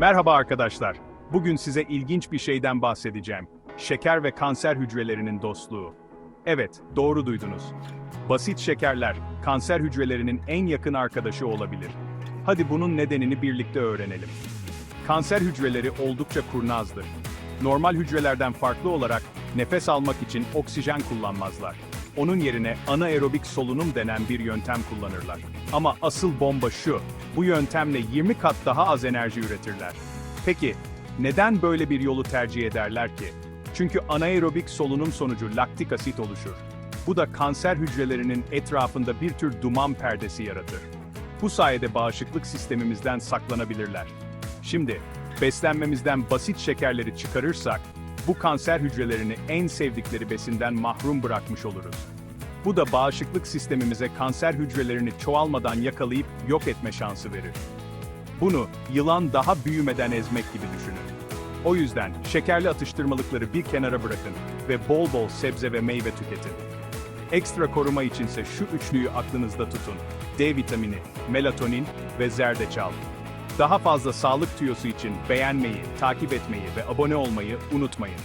Merhaba arkadaşlar. Bugün size ilginç bir şeyden bahsedeceğim. Şeker ve kanser hücrelerinin dostluğu. Evet, doğru duydunuz. Basit şekerler, kanser hücrelerinin en yakın arkadaşı olabilir. Hadi bunun nedenini birlikte öğrenelim. Kanser hücreleri oldukça kurnazdır. Normal hücrelerden farklı olarak nefes almak için oksijen kullanmazlar. Onun yerine anaerobik solunum denen bir yöntem kullanırlar. Ama asıl bomba şu, bu yöntemle 20 kat daha az enerji üretirler. Peki, neden böyle bir yolu tercih ederler ki? Çünkü anaerobik solunum sonucu laktik asit oluşur. Bu da kanser hücrelerinin etrafında bir tür duman perdesi yaratır. Bu sayede bağışıklık sistemimizden saklanabilirler. Şimdi, beslenmemizden basit şekerleri çıkarırsak, bu kanser hücrelerini en sevdikleri besinden mahrum bırakmış oluruz. Bu da bağışıklık sistemimize kanser hücrelerini çoğalmadan yakalayıp yok etme şansı verir. Bunu yılan daha büyümeden ezmek gibi düşünün. O yüzden şekerli atıştırmalıkları bir kenara bırakın ve bol bol sebze ve meyve tüketin. Ekstra koruma içinse şu üçlüyü aklınızda tutun. D vitamini, melatonin ve zerdeçal. Daha fazla sağlık tüyosu için beğenmeyi, takip etmeyi ve abone olmayı unutmayın.